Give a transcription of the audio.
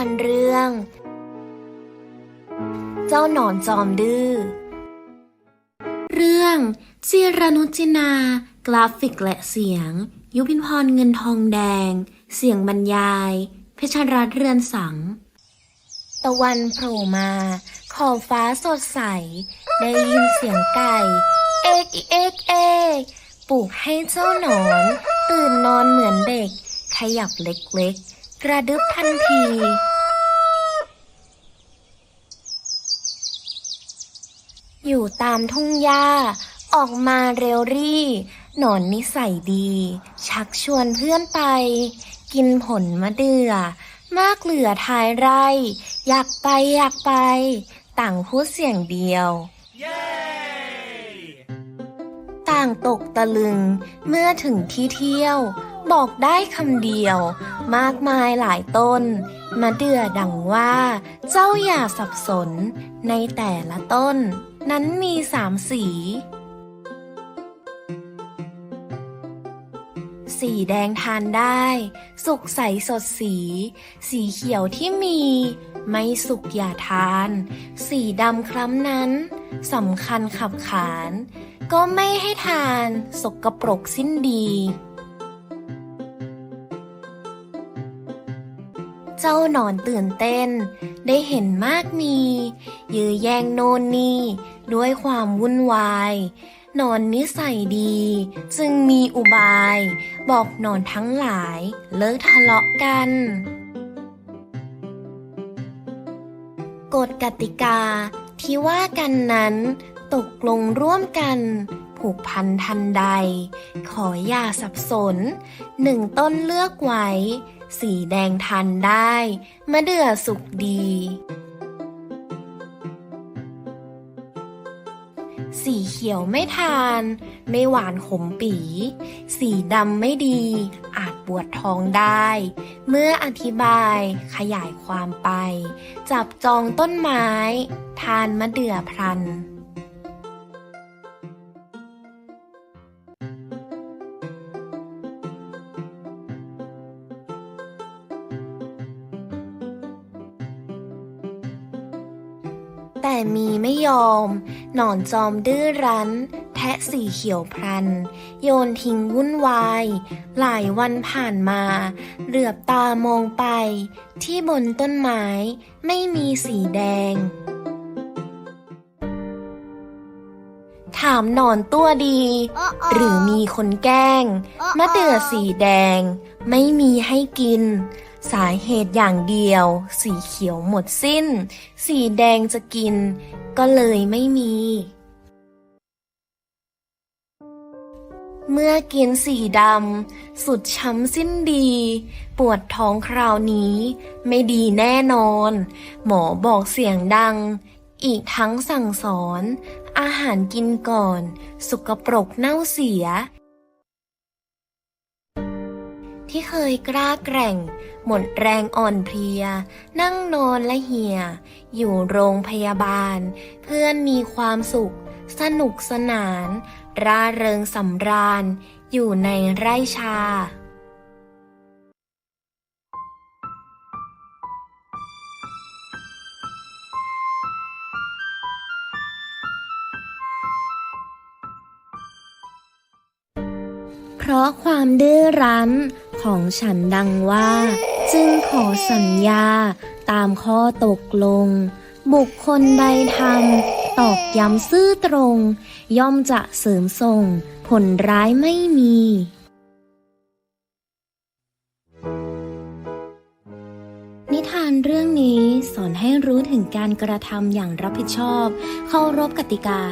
านเรื่อง เจ้าหนอนจอมดื้อ เรื่องจิรนุจินา กราฟิกและเสียง ยุพินพรเงินทองแดง เสียงบรรยาย เพชรรัตนเรือนสัง ตะวันโผล่มา ขอบฟ้าสดใส ได้ยินเสียงไก่ เอกเอกเอกปลุกให้เจ้าหนอน ตื่นนอนเหมือนเด็ก ขยับเล็กๆ กระดึบทันที อยู่ตามทุ่งหญ้า ออกมาเร็วรี่ หนอนนิสัยดี ชักชวนเพื่อนไป กินผลมะเดื่อ มากเหลือท้ายไร่ อยากไปอยากไป ต่างพูดเสียงเดียวต่างตกตะลึงเมื่อถึงที่เที่ยว บอกได้คำเดียว มากมายหลายต้น มาเดือดังว่า เจ้าอย่าสับสน ในแต่ละต้น นั้นมีสามสี สีแดงทานได้ สุกใสสดสี สีเขียวที่มี ไม่สุกอย่าทาน สีดำคล้ำนั้นสำคัญขับขาน ก็ไม่ให้ทาน สกปรกสิ้นดี เจ้าหนอนตื่นเต้น ได้เห็นมากมี ยื้อแย่งโนนนี่ ด้วยความวุ่นวายนอนนิสัยดี จึงมีอุบาย บอกนอนทั้งหลาย เลิกทะเลาะกัน กฎกติกาที่ว่ากันนั้น ตกลงร่วมกัน ผูกพันทันใด ขออย่าสับสน หนึ่งต้นเลือกไว้ สีแดงทานได้ มะเดื่อสุกดี สีเขียวไม่ทาน ไม่หวานขมปี สีดำไม่ดี อาจปวดท้องได้ เมื่ออธิบายขยายความไป จับจองต้นไม้ ทานมะเดื่อพลัน แต่มีไม่ยอม หนอนจอมดื้อรั้น แทะสีเขียวพลัน โยนทิ้งวุ่นวาย หลายวันผ่านมา เหลือบตามองไป ที่บนต้นไม้ ไม่มีสีแดง ถามหนอนตัวดี หรือมีคนแกล้ง มะเดื่อสีแดง ไม่มีให้กิน สาเหตุอย่างเดียว สีเขียวหมดสิ้น สีแดงจะกิน ก็เลยไม่มี เมื่อกินสีดำ สุดช้ำสิ้นดี ปวดท้องคราวนี้ ไม่ดีแน่นอน หมอบอกเสียงดัง อีกทั้งสั่งสอน อาหารกินก่อน สุกปรกเน่าเสีย ที่เคยกล้าแกร่ง หมดแรงอ่อนเพลีย นั่งนอนและเหี่ย อยู่โรงพยาบาล เพื่อนมีความสุข สนุกสนาน ร่าเริงสำราญ อยู่ในไร่ชาเพราะความดื้อรั้น ของฉันดังว่า จึงขอสัญญาตามข้อตกลง บุคคลใดทำตอกย้ำซื่อตรง ย่อมจะเสริมส่ง ผลร้ายไม่มีนิทานเรื่องนี้สอนให้รู้ถึงการกระทำอย่างรับผิดชอบ เคารพกติกา